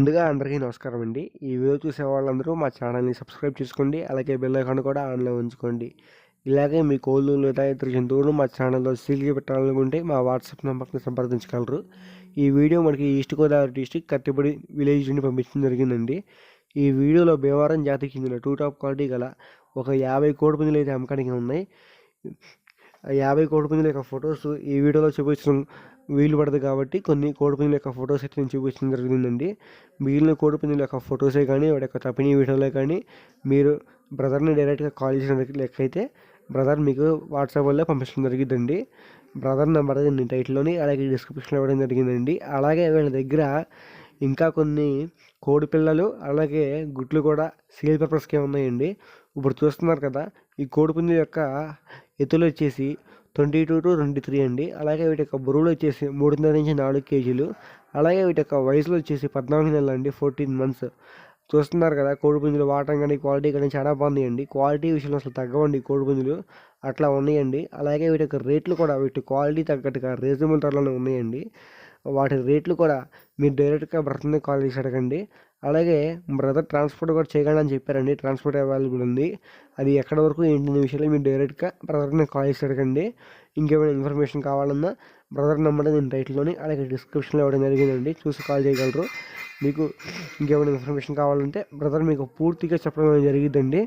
ముందుగా అందరికీ నమస్కారం అండి. ఈ వీడియో చూసే వాళ్ళందరూ మా ఛానల్ని సబ్స్క్రైబ్ చేసుకోండి. అలాగే బెల్ ఐకాన్ కూడా ఆన్లో ఉంచుకోండి. ఇలాగే మీ కోళ్ళు లేదా ఇతర జంతువులు మా ఛానల్లో సీల్గా పెట్టాలనుకుంటే మా వాట్సాప్ నెంబర్ని సంప్రదించగలరు. ఈ వీడియో మనకి east Godavari district Kattipadi village నుండి పంపించడం జరిగిందండి. ఈ వీడియోలో భీమవరం జాతికి చెందిన టూ టాప్ క్వాలిటీ గల ఒక యాభై కోడి పుంజులు అయితే అమ్మకానికి ఉన్నాయి. యాభై కోడిపుంజుల యొక్క ఫొటోస్ ఈ వీడియోలో చూపించడం వీలు పడదు కాబట్టి కొన్ని కోడిపుంజుల యొక్క ఫొటోస్ అయితే నేను చూపించడం జరుగుతుందండి మిగిలిన కోడిపుంజుల యొక్క ఫొటోసే కానీ వాడి యొక్క తప్పిని వీడియోలే కానీ మీరు బ్రదర్ని డైరెక్ట్గా కాల్ చేసిన లెక్క అయితే బ్రదర్ మీకు వాట్సాప్ వల్ల పంపించడం జరిగిందండి బ్రదర్ నెంబర్ నేను టైటిల్లోని అలాగే డిస్క్రిప్షన్లో ఇవ్వడం జరిగిందండి. అలాగే వీళ్ళ దగ్గర ఇంకా కొన్ని కోడి పిల్లలు అలాగే గుడ్లు కూడా సేల్ పర్పస్కే ఉన్నాయండి. ఇప్పుడు చూస్తున్నారు కదా ఈ కోడిపుంజు యొక్క ఎత్తులు వచ్చేసి twenty two to twenty three అండి. అలాగే వీటి యొక్క బరువులు వచ్చేసి మూడున్నర నుంచి నాలుగు కేజీలు. అలాగే వీటి యొక్క వయసులో వచ్చేసి పద్నాలుగు నెలలు అండి ఫోర్టీన్ మంత్స్ చూస్తున్నారు కదా కోడిపుంజులు వాడటం కానీ క్వాలిటీ కానీ చాలా బాగున్నాయండి. క్వాలిటీ విషయంలో అసలు తగ్గవండి కోడిపుంజులు అట్లా ఉన్నాయండి. అలాగే వీటి యొక్క రేట్లు కూడా వీటి క్వాలిటీ తగ్గట్టుగా రీజనబుల్ ధరలోనే ఉన్నాయండి. వాటి రేట్లు కూడా మీరు డైరెక్ట్గా బ్రదర్ని కాల్ చేసి అడగండి. అలాగే బ్రదర్ ట్రాన్స్పోర్ట్ కూడా చేయగలని అని చెప్పారండి. ట్రాన్స్పోర్ట్ అవైలబుల్ ఉంది. అది ఎక్కడ వరకు ఏంటి అనే విషయాలు మీరు డైరెక్ట్గా బ్రదర్ని కాల్ చేసి అడగండి. ఇంకేమైనా ఇన్ఫర్మేషన్ కావాలన్నా బ్రదర్ నెంబర్ నేను టైటిల్లోని అలాగే డిస్క్రిప్షన్లో ఇవ్వడం జరిగిందండి. చూసి కాల్ చేయగలరు. మీకు ఇంకేమైనా ఇన్ఫర్మేషన్ కావాలంటే బ్రదర్ మీకు పూర్తిగా చెప్పడం జరిగిందండి